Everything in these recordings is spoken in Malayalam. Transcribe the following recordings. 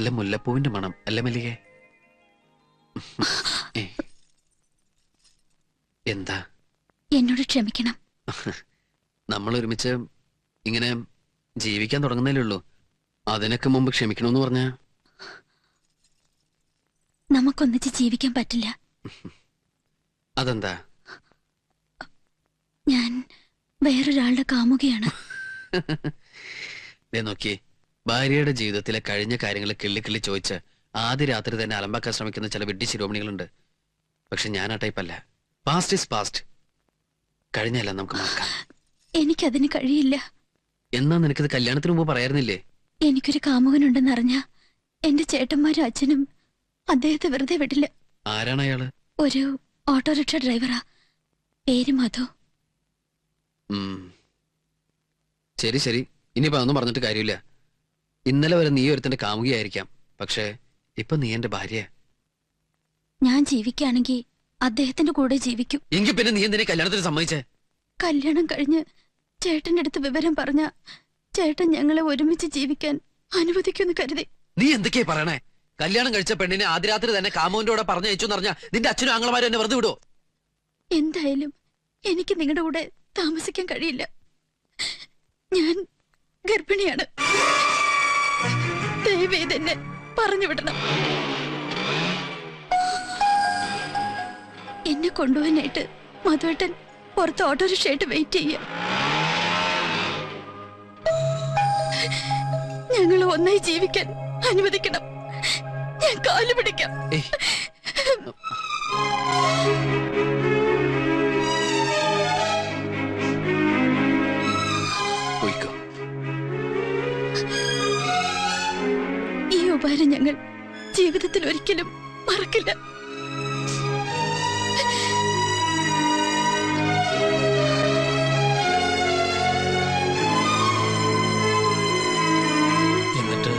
നല്ല മുല്ലപ്പൂവിന്റെ മണം അല്ലേ മല്ലികെ? എന്താ? എന്നോട് ക്ഷമിക്കണം. നമ്മൾ ഒരുമിച്ച് ഇങ്ങനെ ജീവിക്കാൻ തുടങ്ങുന്നതിലേ ഉള്ളൂ. അതിനൊക്കെ മുമ്പ് ക്ഷമിക്കണമെന്ന് പറഞ്ഞ? നമുക്കൊന്നിച്ച് ജീവിക്കാൻ പറ്റില്ല. അതെന്താ? ഞാൻ വേറൊരാളുടെ കാമുകയാണ്. നോക്കിയേ. നോക്കി ഭാര്യയുടെ ജീവിതത്തിലെ കഴിഞ്ഞ കാര്യങ്ങൾ കിള്ളിക്കിള്ളി കിള്ളി ചോദിച്ച് ആദ്യ രാത്രി തന്നെ അലമ്പാക്കാൻ ശ്രമിക്കുന്ന ചില വിഡ്ഡി ശിരോമണികളുണ്ട്. പക്ഷെ ഞാൻ ആ ടൈപ്പല്ല പാസ്റ്റ് ഇസ് പാസ്റ്റ് കഴിഞ്ഞല്ല നമുക്ക് മറക്കാം. എനിക്കതിന് കഴിയില്ല. എന്നാ നിനക്കിത് കല്യാണത്തിന് മുമ്പ് പറയാറുന്നില്ലേ? എനിക്കൊരു കാമുകനുണ്ടെന്ന് അറിഞ്ഞ എന്റെ ചേട്ടന്മാരും അച്ഛനും അദ്ദേഹത്തെ വെറുതെ വിടില്ല. ആരാണ് അയാൾ? ഒരു ഓട്ടോറിക്ഷ ഡ്രൈവറാ. പേര് മധു. ശരി ശരി. ഇനിയിപ്പോ അതൊന്നും പറഞ്ഞിട്ട് കാര്യമില്ല. ഇന്നലെ വരെ നീ ഒരുത്തന്റെ കാമുകിയായിരിക്കാം. പക്ഷേ ഇപ്പൊ നീ എന്റെ ഭാര്യ ഞാൻ ജീവിക്കുകയാണെങ്കിൽ അദ്ദേഹത്തിന്റെ കൂടെ ജീവിക്കും. എങ്കിൽ പിന്നെ നീ എന്തിനെ കല്യാണത്തിന് സമ്മതിച്ചേ? കല്യാണം കഴിഞ്ഞ് ചേട്ടന്റെ അടുത്ത് വിവരം പറഞ്ഞ ചേട്ടൻ ഞങ്ങളെ ഒരുമിച്ച് ജീവിക്കാൻ അനുവദിക്കുമെന്ന് കരുതി. നീ എന്തൊക്കെയാ പറയണേ? കല്യാണം കഴിച്ച പെണ്ണിനെ ആദ്യ രാത്രി തന്നെ കാമോന്റെ കൂടെ പറഞ്ഞയച്ചു എന്ന് പറഞ്ഞാ നിന്റെ അച്ഛനും ആങ്ങളമാരും എന്നെ വെറുതെ വിടുവോ? എന്തായാലും എനിക്ക് നിങ്ങളുടെ കൂടെ താമസിക്കാൻ കഴിയില്ല. ഞാൻ ഗർഭിണിയാണ്. ദയവേത് എന്നെ പറഞ്ഞു വിടണം. എന്നെ കൊണ്ടുപോകാനായിട്ട് മധുവേട്ടൻ പുറത്ത് ഓട്ടോറിക്ഷയായിട്ട് വെയിറ്റ് ചെയ്യ ഞങ്ങൾ ഒന്നായി ജീവിക്കാൻ അനുവദിക്കണം. ഞാൻ കാലു പിടിക്കാം ഉപകാരം ഞങ്ങൾ ജീവിതത്തിൽ ഒരിക്കലും മറക്കില്ല. എന്നിട്ട്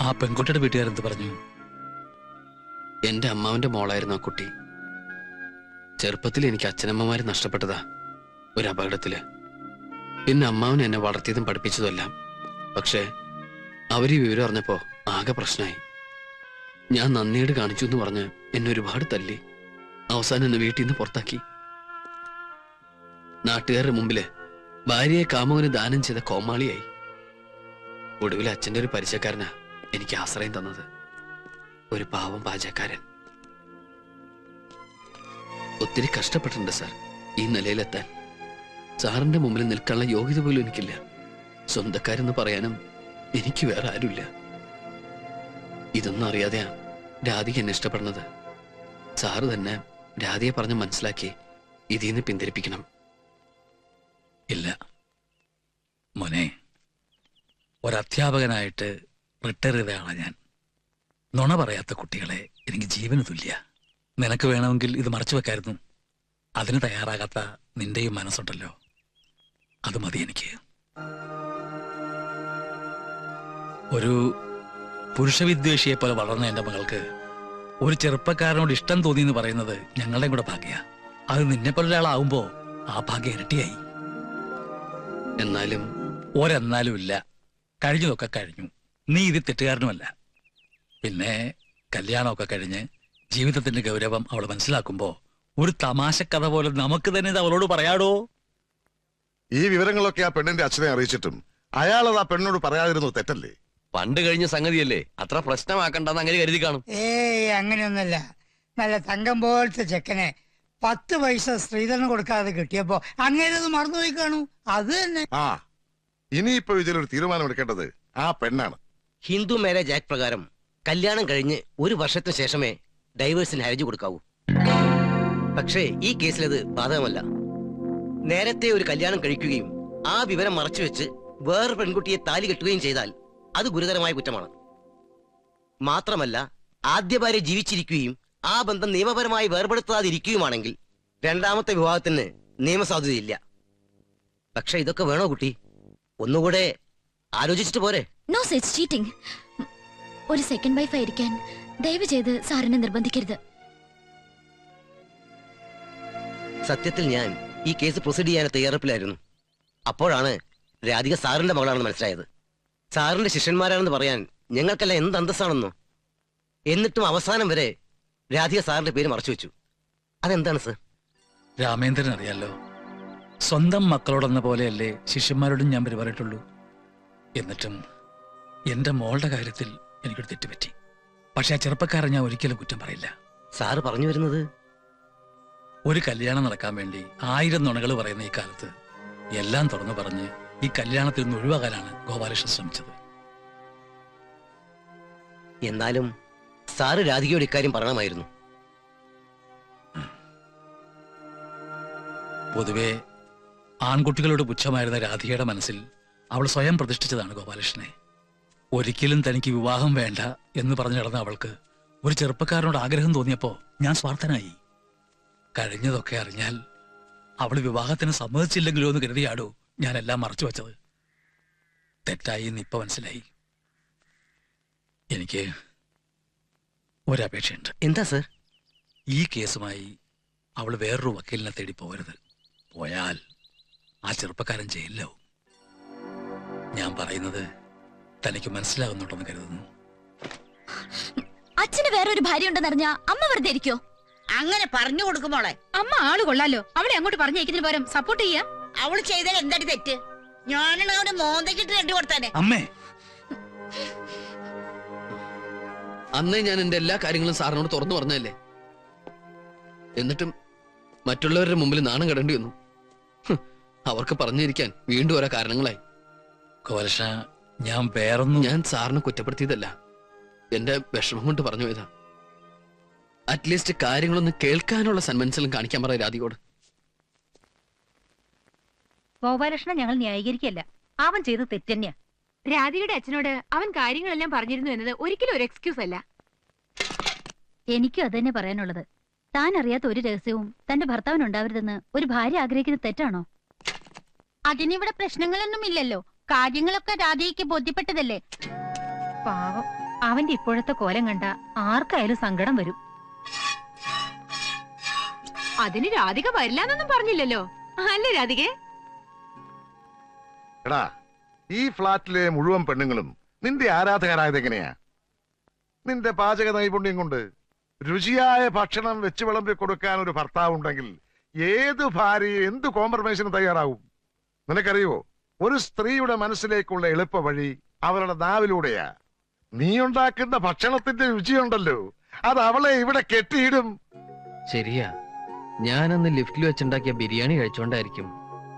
ആ പെൺകുട്ടിയുടെ വീട്ടുകാരെന്ത് പറഞ്ഞു? എന്റെ അമ്മാവന്റെ മോളായിരുന്നു ആ കുട്ടി. ചെറുപ്പത്തിൽ എനിക്ക് അച്ഛനമ്മമാര് നഷ്ടപ്പെട്ടതാ ഒരു അപകടത്തിൽ. പിന്നെ അമ്മാവൻ എന്നെ വളർത്തിയതും പഠിപ്പിച്ചതുമെല്ലാം പക്ഷേ അവർ ഈ വിവരം അറിഞ്ഞപ്പോ ആകെ പ്രശ്നമായി ഞാൻ നന്ദിയോട് കാണിച്ചു എന്ന് പറഞ്ഞ് എന്നെ ഒരുപാട് തല്ലി. അവസാനം എന്നെ വീട്ടിൽ നിന്ന് പുറത്താക്കി. നാട്ടുകാരുടെ മുമ്പിൽ ഭാര്യയെ കാമവന് ദാനം ചെയ്ത കോമാളിയായി. ഒടുവിൽ അച്ഛന്റെ ഒരു പരിചയക്കാരനാ എനിക്ക് ആശ്രയം തന്നത്. ഒരു പാവം പാചകക്കാരൻ. ഒത്തിരി കഷ്ടപ്പെട്ടിട്ടുണ്ട് സാർ ഈ നിലയിലെത്താൻ. സാറിന്റെ മുമ്പിൽ നിൽക്കാനുള്ള യോഗ്യത പോലും എനിക്കില്ല. സ്വന്തക്കാരെന്ന് പറയാനും എനിക്ക് വേറെ ആരുമില്ല. ഇതൊന്നും അറിയാതെയാ രാധിക എന്നെ ഇഷ്ടപ്പെടുന്നത്. സാറ് തന്നെ രാധിയെ പറഞ്ഞ് മനസ്സിലാക്കി ഇതിൽ നിന്ന് പിന്തിരിപ്പിക്കണം. ഇല്ല. മോനെ ഒരധ്യാപകനായിട്ട് റിട്ടയർ ഞാൻ. നുണ പറയാത്ത കുട്ടികളെ എനിക്ക് ജീവന് തുല്യ നിനക്ക് വേണമെങ്കിൽ ഇത് മറച്ചു വെക്കായിരുന്നു. അതിന് തയ്യാറാകാത്ത നിന്റെയും മനസ്സുണ്ടല്ലോ. അത് മതി എനിക്ക്. ഒരു പുരുഷവിദ്വേഷിയെ പോലെ വളർന്ന എന്റെ മകൾക്ക് ഒരു ചെറുപ്പക്കാരനോട് ഇഷ്ടം തോന്നി എന്ന് പറയുന്നത് ഞങ്ങളുടെയും കൂടെ ഭാഗ്യ. അത് നിന്നെ പോലെ ഒരാളാവുമ്പോ ആ ഭാഗ്യം ഇരട്ടിയായി. എന്നാലും ഒരെന്നാലും ഇല്ല. കഴിഞ്ഞതൊക്കെ കഴിഞ്ഞു. നീ ഇത് തെറ്റുകാരനുമല്ല. പിന്നെ കല്യാണമൊക്കെ കഴിഞ്ഞ് ജീവിതത്തിന്റെ ഗൗരവം അവൾ മനസ്സിലാക്കുമ്പോ ഒരു തമാശ കഥ പോലെ നമുക്ക് തന്നെ ഇത് അവളോട് പറയാടോ? ഈ വിവരങ്ങളൊക്കെ ആ പെണ്ണിന്റെ അച്ഛനെ അറിയിച്ചിട്ടും അയാളത് ആ പെണ്ണിനോട് പറയാതിരുന്നു തെറ്റല്ലേ? പണ്ട് കഴിഞ്ഞ സംഗതിയല്ലേ? അത്ര പ്രശ്നമാക്കണ്ടെന്ന് അങ്ങനെ കരുതി കാണും. ഏയ് അങ്ങനെയൊന്നല്ല നല്ല തങ്കം പോലത്തെ ചെക്കനെ പത്ത് പൈസ സ്ത്രീധനം കൊടുക്കാതെ കിട്ടിയപ്പോ അങ്ങനെ അത് മറന്നുപോയി കാണൂ. അത് തന്നെ. ആ ഇനിയിപ്പോ ഇതിലൊരു തീരുമാനം എടുക്കേണ്ടത് ആ പെണ്ണാണ്. ഹിന്ദു മാരേജ് ആക്ട് പ്രകാരം കല്യാണം കഴിഞ്ഞ് ഒരു വർഷത്തിന് ശേഷമേ ഡൈവേഴ്സിന് ഹരജ് കൊടുക്കാവൂ. പക്ഷേ ഈ കേസിൽ അത് ബാധകമല്ല. നേരത്തെ ഒരു കല്യാണം കഴിക്കുകയും ആ വിവരം മറച്ചുവെച്ച് വേറൊരു പെൺകുട്ടിയെ താലി കെട്ടുകയും ചെയ്താൽ അത് ഗുരുതരമായ കുറ്റമാണ്. മാത്രമല്ല ആദ്യ ഭാര്യ ജീവിച്ചിരിക്കുകയും ആ ബന്ധം നിയമപരമായി വേർപെടുത്താതിരിക്കുകയുമാണെങ്കിൽ രണ്ടാമത്തെ വിവാഹത്തിന് നിയമസാധുതയില്ല. പക്ഷെ ഇതൊക്കെ വേണോ കുട്ടി? ഒന്നുകൂടെ ആലോചിച്ചിട്ട് പോരെ. നോ ചീറ്റിംഗ് ഒരു സെക്കൻഡ് വൈഫ് ആയിരിക്കാൻ ദയവ് ചെയ്ത് സാറിനെ നിർബന്ധിക്കരുത്. സത്യത്തിൽ ഞാൻ ഈ കേസ് പ്രൊസീഡ് ചെയ്യാൻ തയ്യാറെടുപ്പിലായിരുന്നു. അപ്പോഴാണ് രാധിക സാറിന്റെ മകളാണെന്ന് മനസ്സിലായത്. സാറിന്റെ ശിഷ്യന്മാരാണെന്ന് പറയാൻ ഞങ്ങൾക്കെല്ലാം എന്ത് അന്തസ്സാണെന്നോ? എന്നിട്ടും അവസാനം വരെ രാധിക സാറിന്റെ പേര് മറച്ചു വെച്ചു. അതെന്താണ് സർ? രാമേന്ദ്രൻ അറിയാലോ സ്വന്തം മക്കളോടെന്ന പോലെയല്ലേ ശിഷ്യന്മാരോടും ഞാൻ പെരുമാറിയിട്ടുള്ളൂ. എന്നിട്ടും എന്റെ മോളുടെ കാര്യത്തിൽ എനിക്കൊരു തെറ്റുപറ്റി. പക്ഷെ ആ ചെറുപ്പക്കാരൻ ഞാൻ ഒരിക്കലും കുറ്റം പറയില്ല. സാറ് പറഞ്ഞു വരുന്നത്? ഒരു കല്യാണം നടക്കാൻ വേണ്ടി ആയിരം നുണകൾ പറയുന്ന ഈ കാലത്ത് എല്ലാം തുറന്നു പറഞ്ഞ് ഈ കല്യാണത്തിൽ നിന്ന് ഒഴിവാകാനാണ് ഗോപാലകൃഷ്ണൻ ശ്രമിച്ചത്. എന്നാലും സാറ് രാധികയോട് ഇക്കാര്യം പറയണമായിരുന്നു. പൊതുവെ ആൺകുട്ടികളോട് പുച്ഛമായിരുന്ന രാധികയുടെ മനസ്സിൽ അവൾ സ്വയം പ്രതിഷ്ഠിച്ചതാണ് ഗോപാലകൃഷ്ണനെ. ഒരിക്കലും തനിക്ക് വിവാഹം വേണ്ട എന്ന് പറഞ്ഞു നടന്ന അവൾക്ക് ഒരു ചെറുപ്പക്കാരനോട് ആഗ്രഹം തോന്നിയപ്പോൾ ഞാൻ സ്വാർത്ഥനായി. കഴിഞ്ഞതൊക്കെ അറിഞ്ഞാൽ അവൾ വിവാഹത്തിന് സമ്മതിച്ചില്ലെങ്കിലോ എന്ന് കരുതിയാടോ ഞാൻ എല്ലാം മറച്ചു വച്ചത്. തെറ്റായി എന്ന് ഇപ്പൊ മനസ്സിലായി. എനിക്ക് ഒരപേക്ഷയുണ്ട്. എന്താ സർ? ഈ കേസുമായി അവൾ വേറൊരു വക്കീലിനെ തേടി പോകരുത്. പോയാൽ ആ ചെറുപ്പക്കാരൻ ജയിലിലാവും. ഞാൻ പറയുന്നത് തനിക്ക് മനസ്സിലാകുന്നുണ്ടെന്ന് കരുതുന്നു. അച്ഛന് വേറൊരു ഒരു ഭാര്യ ഉണ്ടെന്നറിഞ്ഞ അമ്മ വെറുതെ ഇരിക്കോ? അങ്ങനെ പറഞ്ഞു കൊടുക്കുമ്പോളെ മോളെ. അമ്മ ആൾ കൊള്ളാലോ. അവളെ അങ്ങോട്ട് പറഞ്ഞേക്കുന്നതിന് പകരം സപ്പോർട്ട് ചെയ്യാ. അവൾ ചെയ്ത എന്താടി തെറ്റ്? ഞാനാണ് അവന് മോന്തക്കിട്ട് രണ്ടു കൊടുത്താനെ അമ്മേ. അന്നേ ഞാൻ എന്റെ എല്ലാ കാര്യങ്ങളും സാറിനോട് തുറന്നു പറഞ്ഞല്ലേ എന്നിട്ടും മറ്റുള്ളവരുടെ മുമ്പിൽ നാണം കെടേണ്ടി വന്നു. അവർക്ക് പറഞ്ഞിരിക്കാൻ വീണ്ടും ഓരോ കാരണങ്ങളായി. കോലഷ ഞാൻ വേറൊന്നും ഞാൻ സാറിനെ കുറ്റപ്പെടുത്തിയതല്ല. എന്റെ വിഷമം കൊണ്ട് പറഞ്ഞു പോയതാ. അറ്റ്ലീസ്റ്റ് കാര്യങ്ങളൊന്ന് കേൾക്കാനുള്ള സന്മനസിലും കാണിക്കാൻ പറയാം രാധികോട് ഗോപാലകൃഷ്ണൻ ഞങ്ങൾ ന്യായീകരിക്കല്ല അവൻ ചെയ്ത് തെറ്റന്നെയാ രാധികയുടെ അച്ഛനോട് അവൻ കാര്യങ്ങളെല്ലാം പറഞ്ഞിരുന്നു എന്നത് ഒരിക്കലും ഒരു എക്സ്ക്യൂസ് അല്ല. എനിക്കും അതന്നെ പറയാനുള്ളത്. താൻ അറിയാത്ത ഒരു രഹസ്യവും തന്റെ ഭർത്താവിന് ഉണ്ടാവരുതെന്ന് ഒരു ഭാര്യ ആഗ്രഹിക്കുന്നത് തെറ്റാണോ? അതിനിവിടെ പ്രശ്നങ്ങളൊന്നും ഇല്ലല്ലോ. കാര്യങ്ങളൊക്കെ രാധികയ്ക്ക് ബോധ്യപ്പെട്ടതല്ലേ? പാവം. അവന്റെ ഇപ്പോഴത്തെ കോലം കണ്ട ആർക്കായാലും സങ്കടം വരും. അതിന് രാധിക വരില്ലാന്നൊന്നും പറഞ്ഞില്ലല്ലോ. അല്ലേ രാധികേ? എടാ ഈ ഫ്ലാറ്റിലെ മുഴുവൻ പെണ്ണുങ്ങളും നിന്റെ ആരാധകരായത് എങ്ങനെയാ നിന്റെ പാചക നൈപുണ്യം കൊണ്ട് രുചിയായ ഭക്ഷണം വെച്ച് വിളമ്പി കൊടുക്കാൻ ഒരു ഭർത്താവ് ഉണ്ടെങ്കിൽ ഏത് ഭാര്യ എന്ത് കോംപ്രമൈസിന് തയ്യാറാവും? നിനക്കറിയോ ഒരു സ്ത്രീയുടെ മനസ്സിലേക്കുള്ള എളുപ്പ വഴി അവരുടെ നാവിലൂടെയാ. നീ ഉണ്ടാക്കുന്ന ഭക്ഷണത്തിന്റെ രുചിയുണ്ടല്ലോ അത് അവളെ ഇവിടെ കെട്ടിയിടും. ശരിയാ. ഞാനന്ന് ലിഫ്റ്റിൽ വെച്ചുണ്ടാക്കിയ ബിരിയാണി കഴിച്ചോണ്ടായിരിക്കും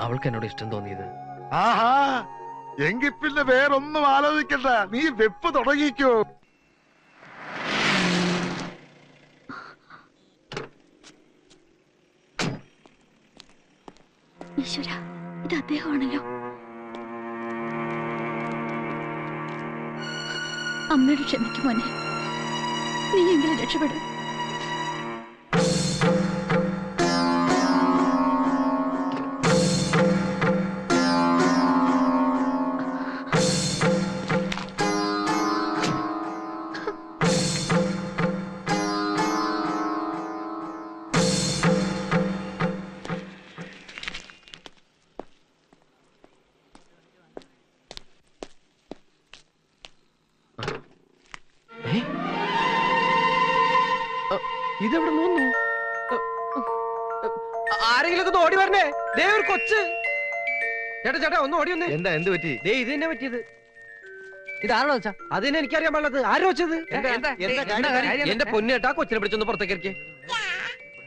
അവൾക്ക് എന്നോട് ഇഷ്ടം തോന്നിയത്. ആഹാ. എങ്കിൽ പിന്നെ വേറൊന്നും ആലോചിക്കണ്ട. നീ വെപ്പ് തുടങ്ങിക്കോ. ഇത് അദ്ദേഹമാണല്ലോ. അമ്മയോട് ക്ഷമിക്കുമോനെ നീ എങ്കിലും രക്ഷപ്പെടും. ഇതെവിടെ നോന്നു? ആരെങ്കിലും ഒന്ന് ഓടി വരണേ. ദേ ഒരു കൊച്ച്. ചേട്ടാ ചേട്ടാ ഒന്ന് ഓടി വന്നേ. എന്താ എന്ത് പറ്റി? ദേ ഇത് തന്നെ പറ്റിയത്. ഇതാണോ വെച്ചാ അത് തന്നെ എനിക്കറിയാൻ പാടുള്ളത് ആരോ വെച്ചത്? എന്റെ പൊന്നു ചേട്ടാ ആ കൊച്ചിനെ പിടിച്ചൊന്ന് പുറത്തേക്ക് ഇറക്കിയേ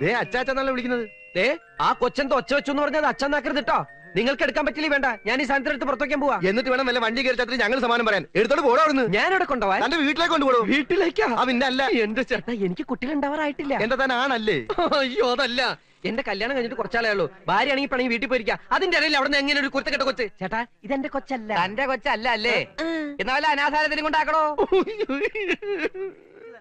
ദേ അച്ചാച്ചെന്നല്ല വിളിക്കുന്നത്? ദേ ആ കൊച്ചെന്തോ ഒച്ച വെച്ചു എന്ന് പറഞ്ഞത് അച്ഛൻ നാക്കരുത് കേട്ടോ. നിങ്ങൾക്ക് എടുക്കാൻ പറ്റില്ല വേണ്ട. ഞാൻ ഈ സാധനത്തിന് എടുത്ത് പുറത്തേക്കാൻ പോവാ. എന്നിട്ട് വേണം വല്ല വണ്ടി കയറി ഞങ്ങൾ സമാനം പറയാൻ. എടുത്തോട് പോടാ അവിടുന്ന്. ഞാൻ ഇവിടെ കൊണ്ടുപോവാ തന്റെ വീട്ടിലേക്ക് കൊണ്ടുപോകും വീട്ടിലേക്കാ? ആ പിന്നെ അല്ല എന്റെ ചേട്ടാ എനിക്ക് കുട്ടികൾ ഉണ്ടാവാറായിട്ടില്ല എന്താ തന്നെ ആണല്ലേ? അയ്യോ അതല്ല. എന്റെ കല്യാണം കഴിഞ്ഞിട്ട് കുറച്ചാളേ ഉള്ളൂ. ഭാര്യ ആണെങ്കിൽ പണി വീട്ടിൽ പോയിരിക്കാം. അതിന്റെ ഇടയിൽ അവിടെ എങ്ങനെ ഒരു കുരുത്തക്കെട്ട കൊച്ച്? ചേട്ടാ ഇതെന്റെ കൊച്ചല്ല. എന്റെ കൊച്ചല്ല അല്ലേ? എന്നാലും അനാഥാരത്തിനും കൊണ്ടാക്കണോ?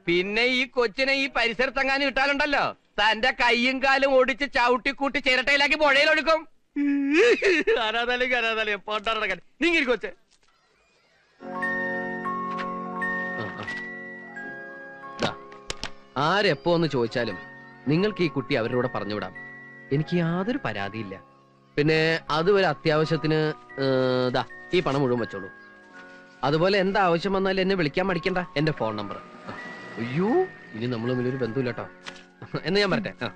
പിന്നെ ഈ കൊച്ചിനെ ഈ പരിസരത്തെങ്ങാനും ഇട്ടാലുണ്ടല്ലോ. തന്റെ കൈയും കാലും ഓടിച്ച് ചവിട്ടിക്കൂട്ടി ചിരട്ടയിലാക്കി പുഴയിലൊഴുക്കും അനാഥാലയം അനാഥാലയം പോട്ടാറടക്കാൻ നീങ്ങി കൊച്ചെ. ആ, ആ. ദാ, ആരെപ്പോ ഒന്ന് ചോദിച്ചാലും നിങ്ങൾക്ക് ഈ കുട്ടി അവരോട് പറഞ്ഞുവിടാം. പറഞ്ഞു വിടാം എനിക്ക് യാതൊരു പരാതിയില്ല. പിന്നെ അത് ഒരു അത്യാവശ്യത്തിന് ദാ ഈ പണം മുഴുവൻ വെച്ചോളൂ. അതുപോലെ എന്താ ആവശ്യം വന്നാലും എന്നെ വിളിക്കാൻ മടിക്കണ്ട എന്റെ ഫോൺ നമ്പർ. അയ്യോ ഇനി നമ്മൾ ഒരു ബന്ധമില്ല കേട്ടോ എന്ന് ഞാൻ പറട്ടെ ആ.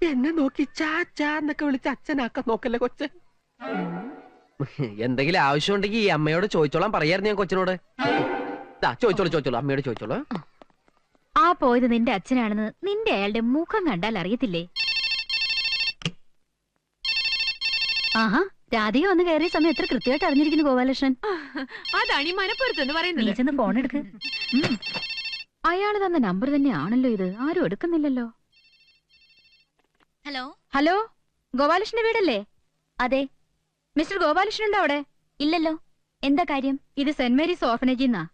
എന്നെ നോക്കി ചാച്ചാന്നൊക്കെ വിളിച്ച് അച്ഛനാക്കാൻ നോക്കല്ലേ കൊച്ചൻ എന്തെങ്കിലും ആവശ്യം ഉണ്ടെങ്കിൽ ഈ അമ്മയോട് ചോദിച്ചോളാം പറയായിരുന്നു ഞാൻ കൊച്ചിനോട്. ദാ, ചോദിച്ചോളൂ ചോദിച്ചോളൂ അമ്മയോട് ചോദിച്ചോളൂ. ആ പോയത് നിന്റെ അച്ഛനാണെന്ന് നിന്റെ അയാളുടെ മുഖം കണ്ടാൽ അറിയത്തില്ലേ? ആഹാ രാധിക വന്ന് കയറിയ സമയം എത്ര കൃത്യമായിട്ട് അറിഞ്ഞിരിക്കുന്നു ഗോപാലകൃഷ്ണൻ. അതാണ് ഈ മനപ്പുറത്ത് എന്ന് പറയുന്നത് ചെന്ന് ഫോൺ എടുക്ക്. ഉം. അയാൾ തന്ന നമ്പർ തന്നെ ആണല്ലോ ഇത്. ആരും എടുക്കുന്നില്ലല്ലോ. ഹലോ? ഹലോ? ഗോപാലകൃഷ്ണന്റെ വീടല്ലേ? അതെ. മിസ്റ്റർ ഗോപാലകൃഷ്ണൻ ഉണ്ടോ അവിടെ? ഇല്ലല്ലോ. എന്താ കാര്യം? ഇത് സെന്റ് മേരീസ് ഓർഫനേജിൽ നിന്നാ.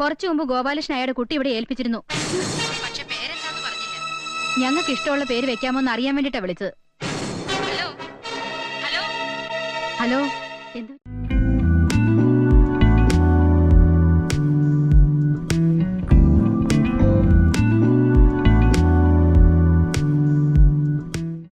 കുറച്ചു മുമ്പ് ഗോപാലകൃഷ്ണൻ അയാളുടെ കുട്ടി ഇവിടെ ഏൽപ്പിച്ചിരുന്നു. പക്ഷെ പേരെന്താന്ന് പറഞ്ഞില്ല. ഞങ്ങൾക്ക് ഇഷ്ടമുള്ള പേര് വെക്കാമോ എന്ന് അറിയാൻ വേണ്ടിട്ടാ വിളിച്ചത്. ഹലോ? ഹലോ? ഹലോ? എന്ത്?